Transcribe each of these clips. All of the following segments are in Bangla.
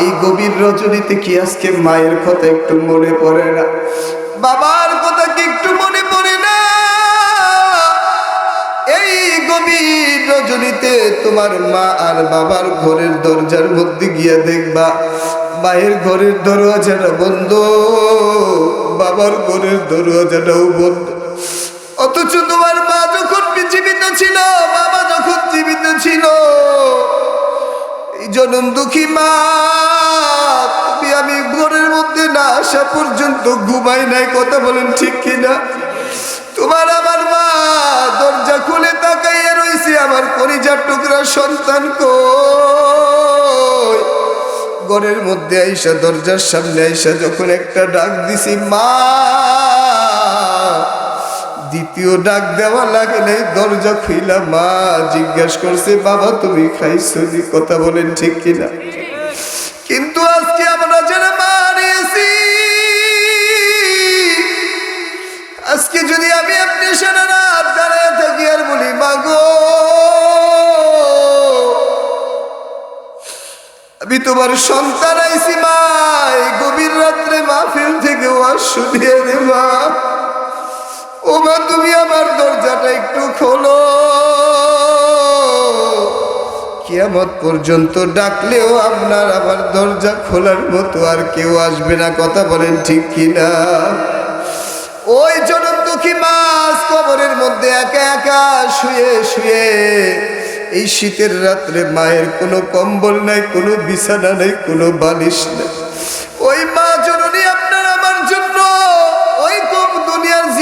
এই গভীর রজনীতে কি আজকে মায়ের কথা একটু মনে পড়ে না? বাবার কথা কি একটু মনে পড়ে না? এই গভীর রজনীতে তোমার মা আর বাবার ঘরের দরজার মধ্যে গিয়া দেখবা, মায়ের ঘরের দরওয়াজাটা বন্ধ, বাবার ঘরের দরওয়াজাটাও বন্ধ। অথচ তোমার মা যখন জীবিত ছিল, বাবা যখন জীবিত ছিল জনম দুঃখী মা তুমি আমি ঘরের মধ্যে না আসা পর্যন্ত ঘুমাই নাই, কথা বলেন ঠিক কিনা? তোমার আমার মা দরজা খুলে তাকাইয়া রইছে, আমার কলিজার টুকরা সন্তান কই? ঘরের মধ্যে আইসা, দরজার সামনে আইসা যখন একটা ডাক দিছি, মা! দ্বিতীয় ডাক দেওয়া লাগে নাই দরজা খুইলা মা জিজ্ঞাসা করছে, বাবা, তুমি খাইছো নি? কথা বলেন ঠিক কিনা। কিন্তু আজকে আমরা যারা মা হারিয়েছি আজকে যদি আমি আপনি সারা রাত দাঁড়ায় থাকি আর বলি মাগো আমি তোমার সন্তান আইছি, মা গভীর রাত্রে মাহফিল থেকে ওয়াজ শুনিয়ে রে মা। ও মা তুমি আমার দরজাটা একটু খোলো। কিয়ামত পর্যন্ত ডাকলেও আপনার আমার দরজা খোলার মতো আর কেউ আসবে না, কথা বলেন ঠিক কিনা? ওই জনম দুঃখী মাছ কবরের মধ্যে একা একা শুয়ে শুয়ে, এই শীতের রাত্রে মায়ের কোনো কম্বল নাই, কোনো বিছানা নেই, কোনো বালিশ নেই। ওই মা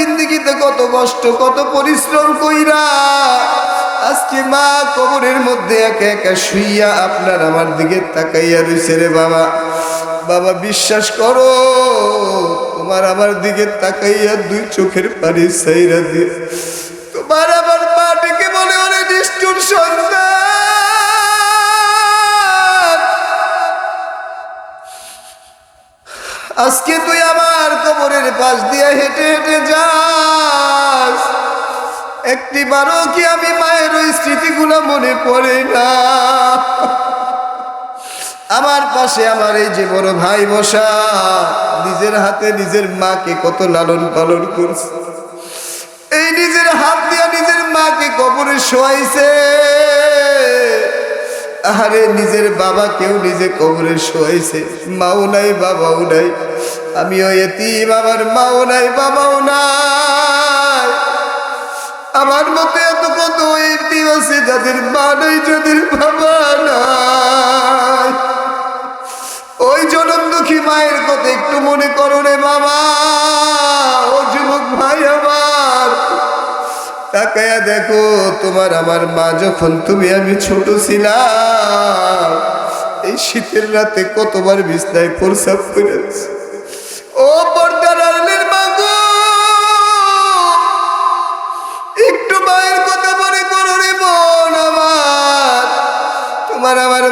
জিন্দগিতে কত কষ্ট, কত পরিশ্রম কইরা আজকে মা কবরের মধ্যে একা একা শুইয়া আপনার আমার দিকে তাকাইয়া রইছে রে বাবা। বাবা, বিশ্বাস করো, তোমার আমার দিকে তাকাইয়া দুই চোখের পানি সাইরা দিয়ে তোমার আমার মাটিকে বলে ওরে নিষ্ঠুর সন্তান আজকে তুই আমার কবরের পাশ দিয়ে হেঁটে হেঁটে যাস। একটি বারো কি আমি মায়ের ওই স্মৃতিগুলো মনে পড়ে না? আমার পাশে আমার এই যে বড় ভাই বসা নিজের হাতে নিজের মাকে কত লালন পালন করছে। এই নিজের হাত দিয়া নিজের মাকে কবরে শোয়াইছে। আরে নিজের বাবা কেউ নিজে কবরে শোয়াইছে, মাও নাই, বাবাও নাই। আমিও এতিম বাবার মাও নাই, বাবাও নাই। আমার মতে এত কত এতিম আছে যাদের মা নাই, যাদের বাবা নাই। ওই জনম দুঃখী মায়ের কথা একটু মনে করো রে বাবা। ও যুবক ভাই, আমার তাকায়া দেখো, তোমার আমার মা যখন তুমি, আমি ছোট ছিলাম। এই শীতের রাতে কতবার বিছনায় প্রসাব করেছে। ও একটু রে বোন আমার। তোমার আমার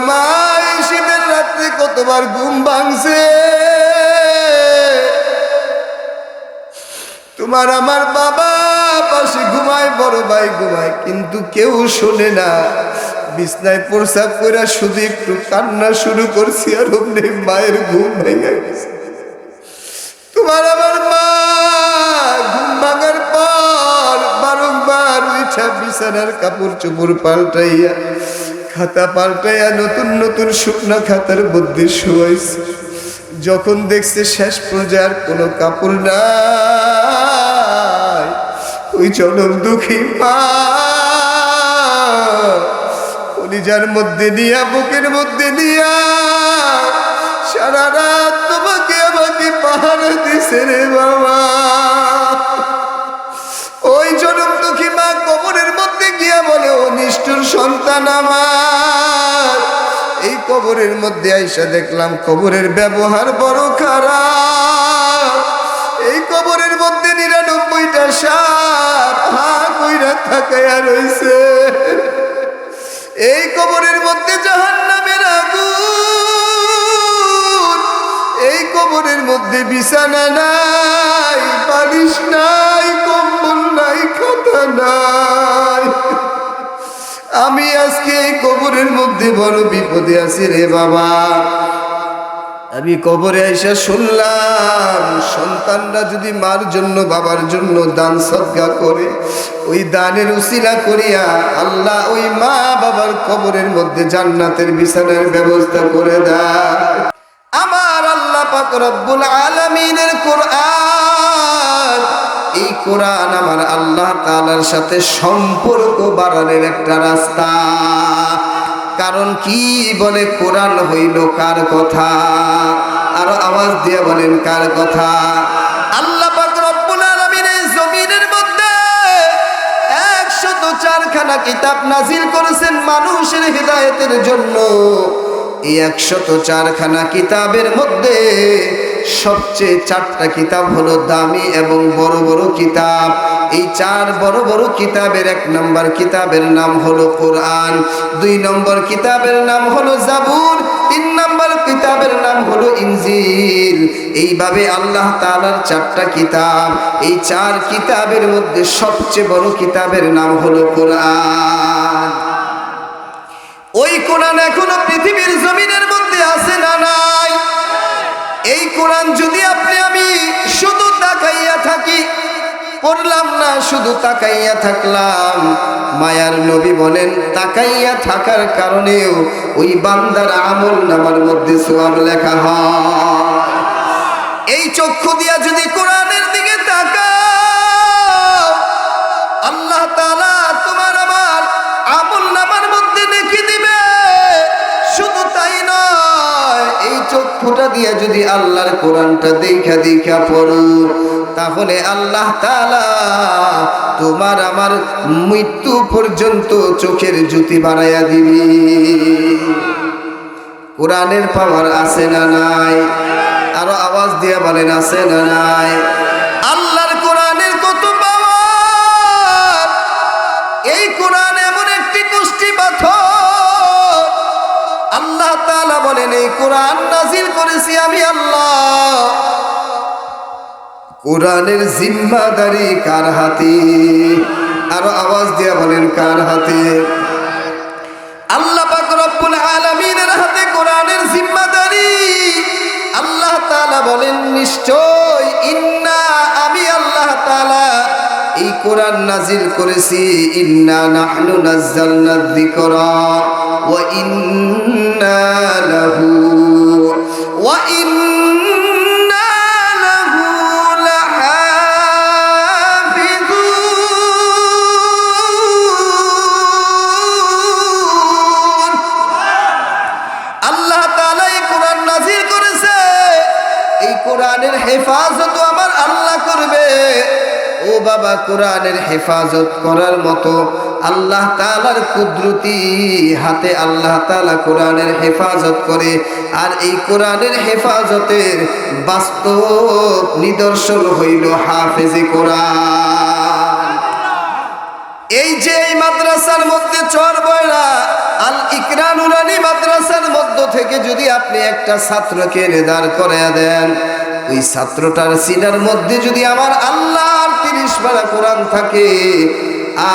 শীতের রাত্রে কতবার ঘুম ভাঙছে। তোমার আমার বাবা পাশে ঘুমায়, বড় ভাই ঘুমায়, কিন্তু কেউ শোনে না। বিছনায় প্রসাব করে শুধু একটু কান্না শুরু করছি আর অমনি মায়ের ঘুম ভেঙে গেছে। তোমার আমার মা ঘুম ভাঙার পর বারংবার উঠা বিছানার কাপড় চোপড় পাল্টাইয়া, খাতা পাল্টাইয়া নতুন নতুন শুকনা খাতার মধ্যে শুয়াইছে। যখন দেখছে শেষ পর্যায়ের কোনো কাপড় নাই। ওই জনম দুঃখী মা। কলিজার মধ্যে নিয়া বুকের মধ্যে নিয়া সারা রাত তোমাকে আমাকে পাহাড় দিছে রে বাবা। ওই জনম দুঃখী মা কবরের মধ্যে গিয়া বলে, ও নিষ্ঠুর সন্তান আমার। এই কবরের মধ্যে আইসা দেখলাম কবরের ব্যবহার বড় খারাপ। এই কবরের মধ্যে নিরানব্বইটা সাপ হা কইরা থাকাইয়া রইছে। এই কবরের মধ্যে জাহান নামের আগুন। এই কবরের মধ্যে বিছানা নাই, বালিশ নাই, কম্বল নাই, খাতা নাই। আমি আজকে এই কবরের মধ্যে বড় বিপদে আছি রে বাবা। আমি কবরে এসে শুনলাম, সন্তানরা যদি মার জন্য, বাবার জন্য দান সদ্গা করে, ওই দানের উসিলা করিয়া আল্লাহ ওই মা বাবার কবরের মধ্যে জান্নাতের বিছানার ব্যবস্থা করে দেয়। আমার আল্লাহ পাক আলামিনের কোরআন, এই কোরআন আমার আল্লাহ তাআলার সাথে সম্পর্ক বাড়ানোর একটা রাস্তা। কারণ কি বলে কোরআন হইল কার কথা? আরও আওয়াজ দিয়ে বলেন, কার কথা? আল্লাহ মধ্যে একশত চারখানা কিতাব করেছেন মানুষের হৃদায়তের জন্য। একশত চারখানা কিতাবের মধ্যে সবচেয়ে চারটা কিতাব হলো দামি এবং বড় বড় কিতাব। এই চার বড় বড় কিতাবের এক নম্বর কিতাবের নাম হলো কোরআন, দুই নম্বর কিতাবের নাম হলো জাবুর, তিন নম্বর কিতাবের নাম হলো ইঞ্জিল এইভাবে আল্লাহ তাআলার চারটা কিতাব, এই চার কিতাবের মধ্যে সবচেয়ে বড় কিতাবের নাম হলো কোরআন। ওই কোরআন এখনও পৃথিবীর জমিনের মধ্যে আছে না নাই? এই কোরআন যদি আপনি আমি শুধু তাকাইয়া থাকি পড়লাম না, শুধু তাকাইয়া থাকলাম। মায়ার নবী বলেন, তাকাইয়া থাকার কারণেও ওই বান্দার আমল নামার মধ্যে সোয়াব লেখা হয়। এই চক্ষু দিয়া যদি কোরআনের দিকে আল্লাহ তাআলা তোমার আমার আমল নামার মধ্যে লিখে দিবে। শুধু তাই নয়, এই চক্ষুটা দিয়ে যদি আল্লাহর কোরআনটা দেখা দেখা পড়ো তাহলে আল্লাহ তাআলা তোমার আমার মৃত্যু পর্যন্ত চোখের জ্যোতি বানাইয়া দিবি। কোরআনের পাওয়ার আছে না নাই? আরও আওয়াজ দিয়ে বলেন, আছে না নাই? আল্লাহর কোরআনের কত পাওয়ার? এই কোরআন এমন একটি কুষ্টি পাথর। আল্লাহ তালা বলেন, এই কোরআন নাজিল করেছি আমি আল্লাহ। কোরআনের জিম্মাদারি কার হাতে? আরও আওয়াজ দিয়ে বলেন, কার হাতে? আল্লাহ রব্বুল আলামিনের হাতে কোরআনের জিম্মাদারি। আল্লাহ তাআলা বলেন, নিশ্চয় ইন্না আমি আল্লাহ তাআলা এই কোরআন নাজিল করেছি। ইন্না নাহনু নাযালনা যিকরা ওয়া ইন্না লাহু বাবা কোরআনের হেফাজত করার মতো আল্লাহ তাআলার কুদরতি হাতে আল্লাহ তাআলা কোরআনের হেফাজত করে, আর এই কোরআনের হেফাজতের বাস্তব নিদর্শন হইল হাফেজে কোরআন। এই যে এই মাদ্রাসার মধ্যে চর বয়রা, আল ইকরা নুরানি মাদ্রাসার মধ্য থেকে যদি আপনি একটা ছাত্রকে রেদার করে দেন, ওই ছাত্রটার সিনার মধ্যে যদি আমার আল্লাহর তিরিশ পারা কোরআন থাকে,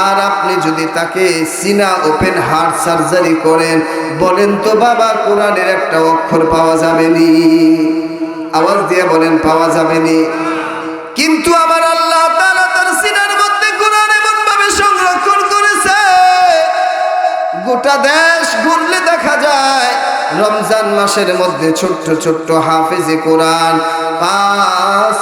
আর আপনি যদি তাকে সিনা ওপেন হার্ট সার্জারি করেন, বলেন তো বাবা, কোরআনের একটা অক্ষর পাওয়া যাবে নি। আওয়াজ দিয়ে বলেন, পাওয়া যাবে নি। কিন্তু আমার আল্লাহ তাআলা তার সিনার মধ্যে কোরআন এমন ভাবে সংরক্ষণ করেছে, গোটা দেশ ঘুরলে দেখা যায় রমজান মাসের মধ্যে ছোট্ট ছোট্ট হাফেজে কোরআন, পাঁচ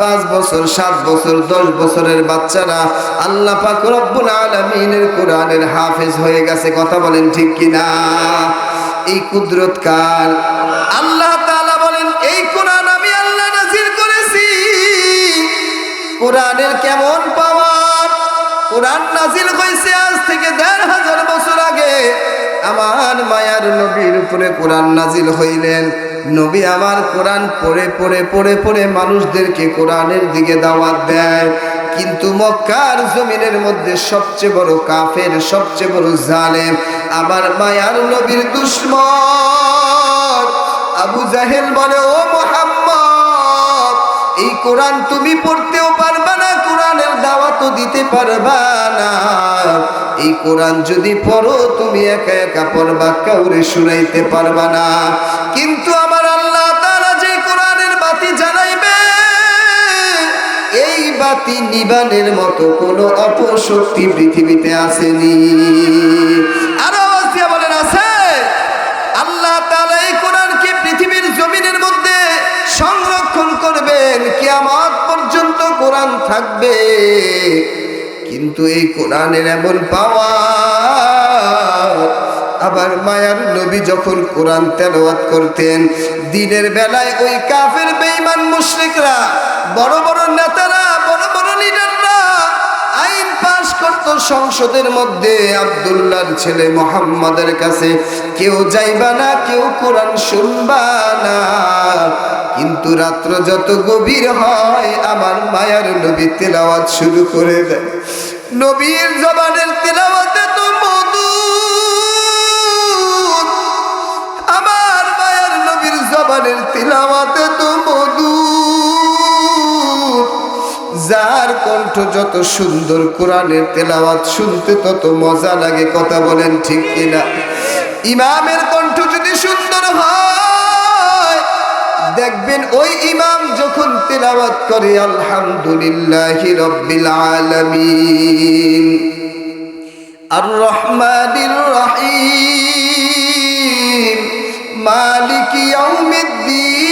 পাঁচ বছর, সাত বছর, দশ বছরের বাচ্চারা আল্লাহ পাক রব্বুল আলামিনের কোরআনের হাফেজ হয়ে গেছে, কথা বলেন ঠিক কিনা? এই কুদরত কার? আল্লাহ তাআলা বলেন, এই কোরআন আমি আল্লাহ নাজিল করেছি। কোরআনের কেমন পাওয়ার? কোরআন নাজিল হয়েছে আজ থেকে দেড় হাজার বছর আগে। আমার মায়ার নবীর উপরে কোরআন নাজিল হইলেন। নবী আমার কোরআন পড়ে পড়ে পড়ে পড়ে মানুষদেরকে কোরআনের দিকে দাওয়াত দেয়। কিন্তু মক্কার জমিনের মধ্যে সবচেয়ে বড় কাফের, সবচেয়ে বড় জালেম আমার মায়ার নবীর দুশ্মন। আবু জাহেল বলে, ও মোহাম্মদ, এই কোরআন তুমি পড়তেও পারবা দাওয়াত দিতে পারবা না। এই কোরআন যদি পড়ো, তুমি একা একা পড়বা, কাউরে শুনাইতে পারবা না। কিন্তু আমার আল্লাহ তারা যে কোরআনের বাতি জানাইবে এই বাতি নিবানের মতো কোনো অপশক্তি পৃথিবীতে আসেনি। থাকবে। কিন্তু এই কোরআনের এমন পাওয়া, আবার মায়ার নবী যখন কোরআন তেলাওয়াত করতেন, দিনের বেলায় ওই কাফের, বেঈমান মুশরিকরা, বড় বড় নেতারা, বড় বড় আইন পাশ সংসদের মধ্যে আব্দুল্লাহর ছেলে মোহাম্মদের কাছে, কেউ যাইবা না, কেউ কোরআন শুনবা না। কিন্তু রাত্র যত গভীর হয়, আমার মায়ার নবী তেলাওয়াত শুরু করে দেয়। নবীর জবানের তেলাওয়াতে তো মধু আমার মায়ার নবীর জবানের তেলাওয়াতে তো যার কণ্ঠ যত সুন্দর কোরআনের তেলাওয়াত শুনতে তত মজা লাগে, কথা বলেন ঠিক কিনা? ইমামের কণ্ঠ যদি সুন্দর হয়, দেখবেন ওই ইমাম যখন তেলাওয়াত করে, আলহামদুলিল্লাহি রব্বিল আলামিন আর রহমানির রহিম, মালিক ইয়াউমিদ্দিন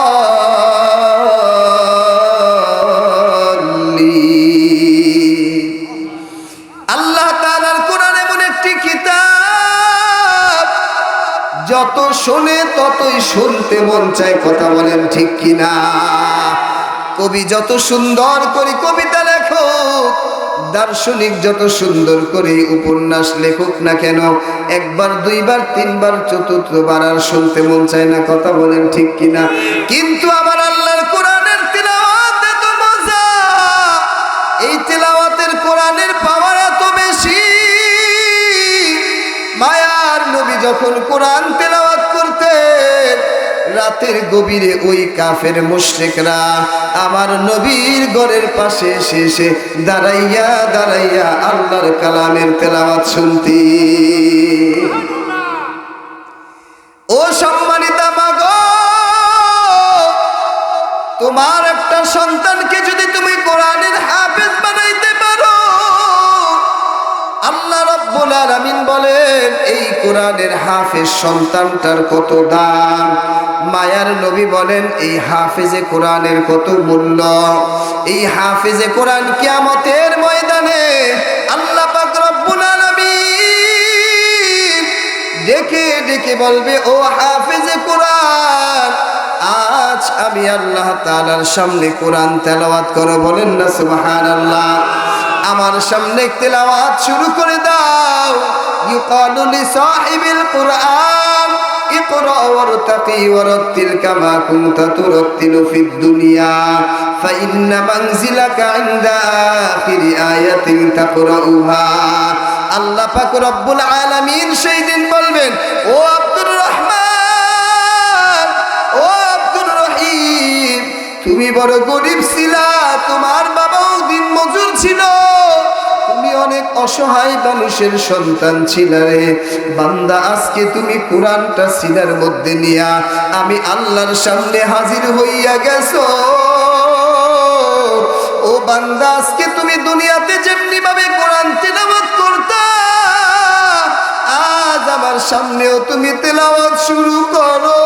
যত শোনে, ততই শুনতে মন চায় কথা বলেন ঠিক কিনা। কবি যত সুন্দর করে কবিতা লেখক, দার্শনিক যত সুন্দর করে উপন্যাস লেখক না কেন, একবার, দুইবার, তিনবার, চতুর্থবার আর শুনতে মন চায় না কথা বলেন ঠিক কিনা। কিন্তু আমার আল্লাহর কোরআনের তিলাওয়াত এত মজা, এই তেলাওয়াতের কোরআনের যখন কোরআন তেলাওয়াত করতেন, রাতের গভীরে ওই কাফের মুশরিকরা আমার নবীর ঘরের পাশে এসে দাঁড়াইয়া দাঁড়াইয়া আল্লাহর কালামের তেলাওয়াত শুনতি ও সম্মানিতা, মাগো, তোমার একটা সন্তানকে যদি তুমি কোরআনের হাফেজ বানাইতে পারো, আল্লাহ রব্বুল আলামিন বলেন, এই কোরআনের হাফেজ সন্তানটার কত দাম? মায়ার নবী বলেন, এই হাফেজে কোরআনের কত মূল্য? এই হাফেজে কোরআন কিয়ামতের ময়দানে আল্লাহ পাক রব্বুল আলামিন ডেকে ডেকে বলবে, ও হাফেজে কোরআন, আজ আমি আল্লাহ তাআলার সামনে কোরআন তেলাওয়াত করো। বলেন না, সুবহানাল্লাহ। আমার সামনে তেলাওয়াত শুরু করে দাও ইউকালু লি সাহিবিল কুরআন اقرأ وارتقي ورتل كما كنت ترتل في الدنيا فإن منزلك عند آخر آية تقرأها আল্লাহ পাক রব্বুল আলামিন সেই দিন বলবেন ও আব্দুর রহমান ও আব্দুর রহিম তুমি বড় গরিব ছিলা ছিল। তুমি অনেক অসহায় মানুষের সন্তান ছিল রে। বান্দা, আজকে তুমি কোরআনটা সিনার মধ্যে নিয়া আমি আল্লাহর সামনে হাজির হইয়া গেছো। ও বান্দা, আজকে তুমি দুনিয়াতে যেমনি ভাবে কোরআন তেলাওয়াত করতা, আজ আমার সামনেও তুমি তেলাওয়াত শুরু করো।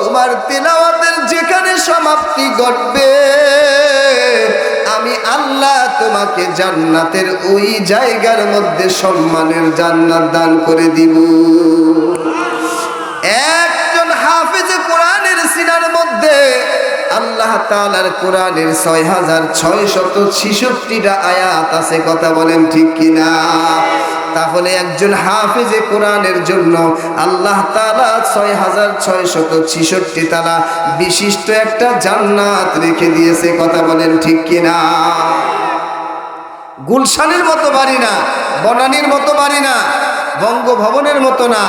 তোমার তেলাওয়াতের যেখানে সমাপ্তি ঘটবে আল্লাহ তোমাকে জান্নাতের ওই জায়গার মধ্যে সম্মানের জান্নাত দান করে দিব। একজন হাফেজে কোরআনের সিনার মধ্যে আল্লাহ তালার কোরআনের ছয় হাজার ছয় শত ছিষট্টিটা আয়াত আছে, কথা বলেন ঠিক কিনা? তাহলে একজন হাফেজে কোরআনের জন্য আল্লাহ তাআলা ছয় হাজার ছয় শত ছিষট্টি তালা বিশিষ্ট একটা জান্নাত রেখে দিয়েছে, কথা বলেন ঠিক কিনা? গুলশানের মতো বাড়ি না, বনানীর মতো বাড়ি না, বঙ্গভবনের মতো না,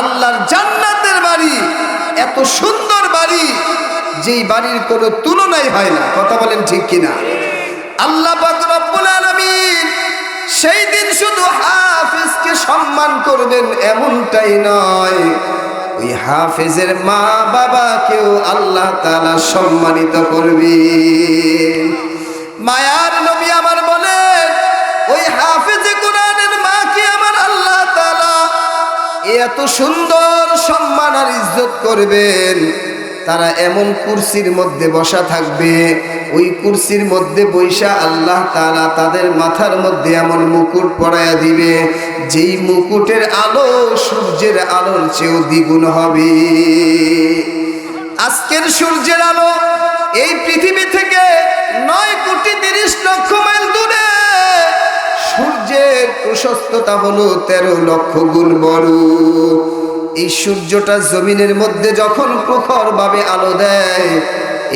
আল্লাহর জান্নাতের বাড়ি, এত সুন্দর বাড়ি, যেই বাড়ির কোনো তুলনাই হয় না, কথা বলেন ঠিক কিনা? আল্লাহ পাক রব্বুল সেই দিন শুধু হাফেজকে সম্মান করবেন এমনটাই নয়। ওই হাফেজের মা বাবাকেও আল্লাহ তাআলা সম্মানিত করবে মায়ার নবী আমার বলেন ওই হাফেজে কোরআনের মাকে আমার আল্লাহ তাআলা এত সুন্দর সম্মান আর ইজ্জত করবেন। তারা এমন কুরসির মধ্যে বসা থাকবে, ওই কুরসির মধ্যে বৈশা আল্লাহ তারা তাদের মাথার মধ্যে এমন মুকুট পরায়া দিবে, যেই মুকুটের আলো সূর্যের আলোর চেয়েও দ্বিগুণ হবে। আজকের সূর্যের আলো এই পৃথিবী থেকে নয় কোটি তিরিশ লক্ষ মাইল দূরে। সূর্যের প্রশস্ততা হলো তেরো লক্ষ গুণ বড়। এই সূর্যটা জমিনের মধ্যে যখন প্রখর ভাবে আলো দেয়,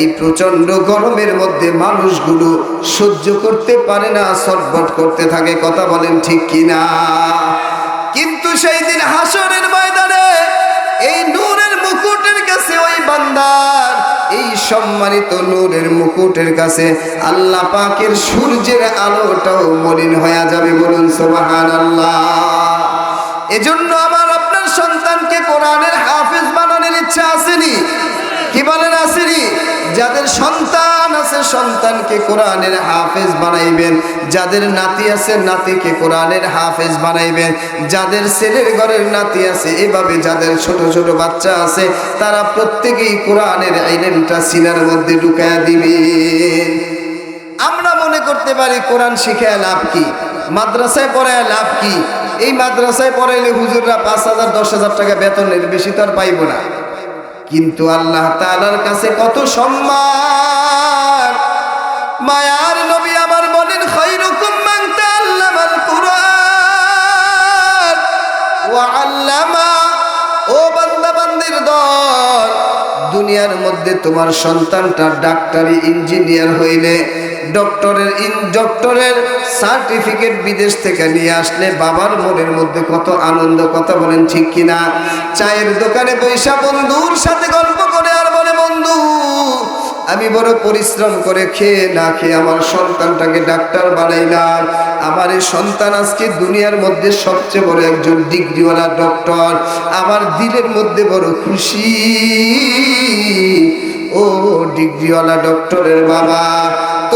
এই প্রচণ্ড গরমের মধ্যে মানুষগুলো সহ্য করতে পারে না ছটবট করতে থাকে, কথা বলেন ঠিক কিনা? কিন্তু সেই দিন হাসরের ময়দানে এই নূরের মুকুটের কাছে ওই বান্দার, এই সম্মানিত নূরের মুকুটের কাছে আল্লাহ পাকের সূর্যের আলোটাও মলিন হয়ে যাবে বলুন সোবাহান আল্লাহ এজন্য আমার সন্তানকে কোরআনের হাফেজ বানানোর ইচ্ছা আসেনি। কি বলেন আসেনি? যাদের সন্তান আছে, সন্তানকে কোরআনের হাফেজ বানাইবেন। যাদের নাতি আছে, নাতিকে কোরআনের হাফেজ বানাইবেন। যাদের ছেলের ঘরের নাতি আছে, এভাবে যাদের ছোট ছোট বাচ্চা আছে, তারা প্রত্যেকেই কোরআনের আইলেনটা সিনার মধ্যে ঢুকায়া দিবে। আমরা মনে করতে পারি কোরআন শিখায় লাভ কি? মাদ্রাসায় পড়ায় লাভ কি? এই মাদ্রাসায় পড়াইলে হুজুররা পাঁচ হাজার, দশ হাজার টাকা বেতনের বেশি তো আর পাইব না। কিন্তু আল্লাহ তাআলার কাছে কত সম্মান। মায়ার নবী আমার বলেন খৈরুকুম তাআল্লামাল কুরআন ওয়া আল্লামা। ও বান্দা বান্দির দল, দুনিয়ার মধ্যে তোমার সন্তানটা ডাক্তারি, ইঞ্জিনিয়ার হইলে ডক্টরের ইন ডক্টরের সার্টিফিকেট বিদেশ থেকে নিয়ে আসলে বাবার মনের মধ্যে কত আনন্দ, কথা বলেন ঠিক কিনা? চায়ের দোকানে বৈশা বন্ধুর সাথে গল্প করে আর বলে, বন্ধু, আমি বড় পরিশ্রম করে খেয়ে না খেয়ে আমার সন্তানটাকে ডাক্তার বানাইলাম। আমার এই সন্তান আজকে দুনিয়ার মধ্যে সবচেয়ে বড় একজন ডিগ্রিওয়ালা ডক্টর আমার দিলের মধ্যে বড় খুশি। ও ডিগ্রিওয়ালা ডক্টরের বাবা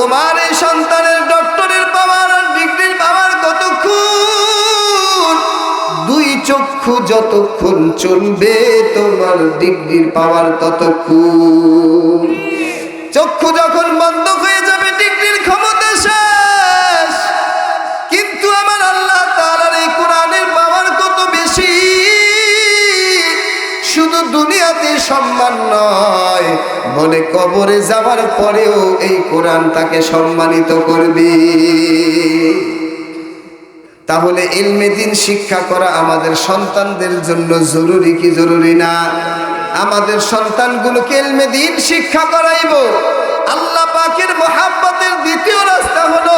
তোমার এই সন্তানের ডক্টরের বাবার আর ডিগ্রির পাওয়ার কতক্ষণ? দুই চক্ষু যতক্ষণ চলবে, তোমার ডিগ্রির পাওয়ার ততক্ষণ। চক্ষু যখন বন্ধ হয়ে যাবে ডিগ্রির ক্ষমতা শেষ। কিন্তু আমার আল্লাহ তাআলার এই কোরআনের পাওয়ার কত বেশি? শুধু দুনিয়াতে সম্মান নয় বলে কবরে যাওয়ার পরেও এই কোরআন তাকে সম্মানিত করবি। তাহলে ইলমে দিন শিক্ষা করা আমাদের সন্তানদের জন্য জরুরি কি জরুরি না? আমাদের সন্তানগুলোকে ইলমে দিন, শিক্ষা করাইব। আল্লাহ পাকের মহাব্বতের দ্বিতীয় রাস্তা হলো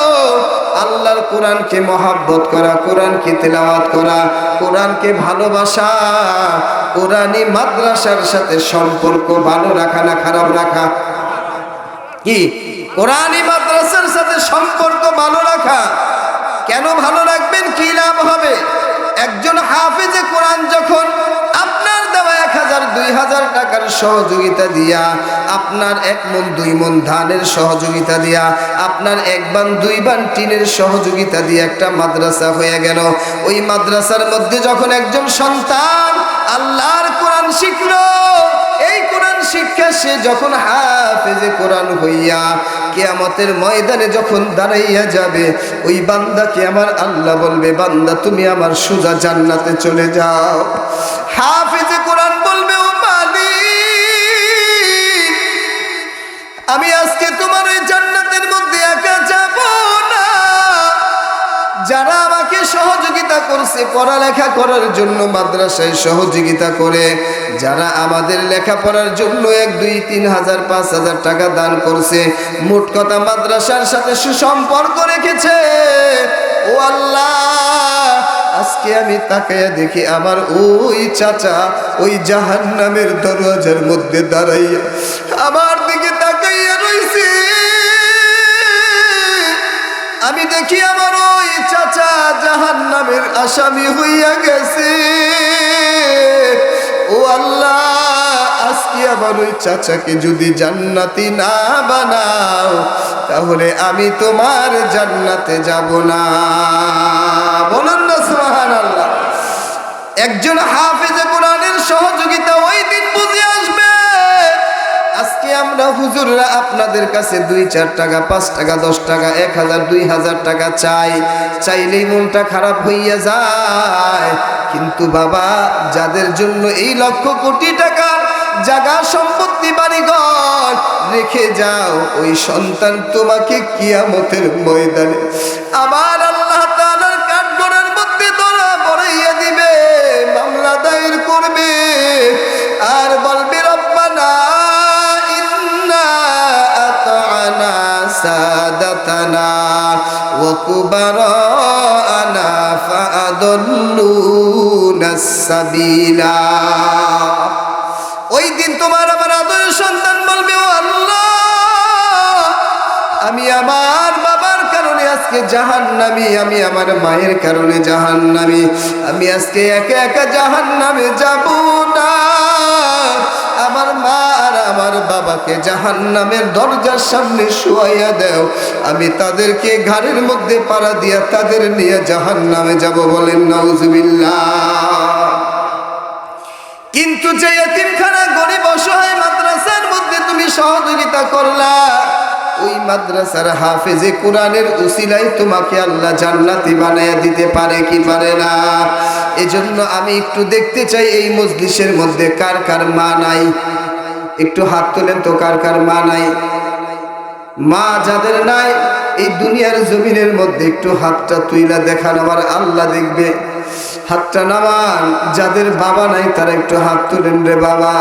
আল্লাহর কোরআনকে মহাব্বত করা, কোরআনকে তেলাওয়াত করা, কোরআনকে ভালোবাসা কোরআনী মাদ্রাসার সাথে সম্পর্ক ভালো রাখা না খারাপ রাখা? কি? কোরআনী মাদ্রাসার সাথে সম্পর্ক ভালো রাখা? কেন ভালো রাখবেন? কি লাভ হবে? একজন হাফেজে কোরআন যখন আপনার দেওয়া হাজার, দুই হাজার টাকার সহযোগিতা দিয়া, আপনার এক মন, দুই মন ধানের সহযোগিতা দিয়া, আপনার এক বান, দুই বান টিনের সহযোগিতা দিয়ে একটা মাদ্রাসা হয়ে গেল। ওই মাদ্রাসার মধ্যে যখন একজন সন্তান আল্লাহর কোরআন শিখলো, এই কোরআন শিক্ষা সে যখন হাফেজে কোরআন হইয়া কেয়ামতের ময়দানে যখন দাঁড়াইয়া যাবে, ওই বান্দাকে আমার আল্লাহ বলবে, বান্দা, তুমি আমার সোজা জান্নাতে চলে যাও। যারা আমাকে সহযোগিতা করছে, পড়ালেখা করার জন্য, মাদ্রাসায় সহযোগিতা করে, যারা আমাদের লেখাপড়ার জন্য এক, দুই, তিন হাজার, পাঁচ হাজার টাকা দান করছে, মোট কথা মাদ্রাসার সাথে সুসম্পর্ক রেখেছে। ও আল্লাহ, আজকে আমি তাকাইয়া দেখি আমার ওই চাচা ওই জাহান নামের মধ্যে দাঁড়াইয়া আমার আমি দেখি আমার ওই চাচা জাহান নামের আসামি হইয়া গেছে। ও আল্লাহ, আজকে আবার ওই চাচাকে যদি জান্নাতি না বানাও, তাহলে আমি তোমার জান্নাতে যাব না। বলুন না সুবহান আল্লাহ একজন হাফেজে কোরআনের সহযোগিতা হুজুররা আপনাদের কাছে দুই চার টাকা, পাঁচ টাকা, দশ টাকা, এক হাজার, দুই হাজার টাকা চাই। চাইলেই মনটা খারাপ হইয়া যায়। কিন্তু বাবা, যাদের জন্য এই লক্ষ কোটি টাকা জায়গা সম্পত্তি বাড়িঘর, রেখে যাও, ওই সন্তান তোমাকে কিয়ামতের ময়দানে আমার কুবারানা ফাআদাল্লুনা সাবিলা। ওই দিন তোমার আমার আদরের সন্তান বলবে, ও আমি আমার বাবার কারণে আজকে জাহান্নামি, আমি আমার মায়ের কারণে জাহান্নামি, আমি আজকে একা একা জাহান্নামে যাব না। আমার আমার বাবাকে জাহান্নামের দরজার সামনে শুয়াইয়া দেও। আমি তাদেরকে ঘাড়ের মধ্যে পাড়া দিয়া তাদের নিয়ে জাহান্নামে যাব বলেন, নাউজুবিল্লাহ। কিন্তু যে এতিমখানা গরিব অসহায় মাদ্রাসার মধ্যে তুমি সহযোগিতা করলা, ওই মাদ্রাসার হাফেজে কোরআনের উসিলাই তোমাকে আল্লাহ জান্নাতি বানায়া দিতে পারে কি পারে না। এজন্য আমি একটু দেখতে চাই এই মজলিসের মধ্যে কার কার মা নাই। একটু হাত তোলেন তো, কার কার মা নাই? মা যাদের নাই, এই দুনিয়ার জমিনের মধ্যে একটু হাতটা তুইলা দেখান, আমার আল্লাহ দেখবে। হাতটা নামান, যাদের বাবা নাই, তারা একটু হাত তুলেন রে বাবা।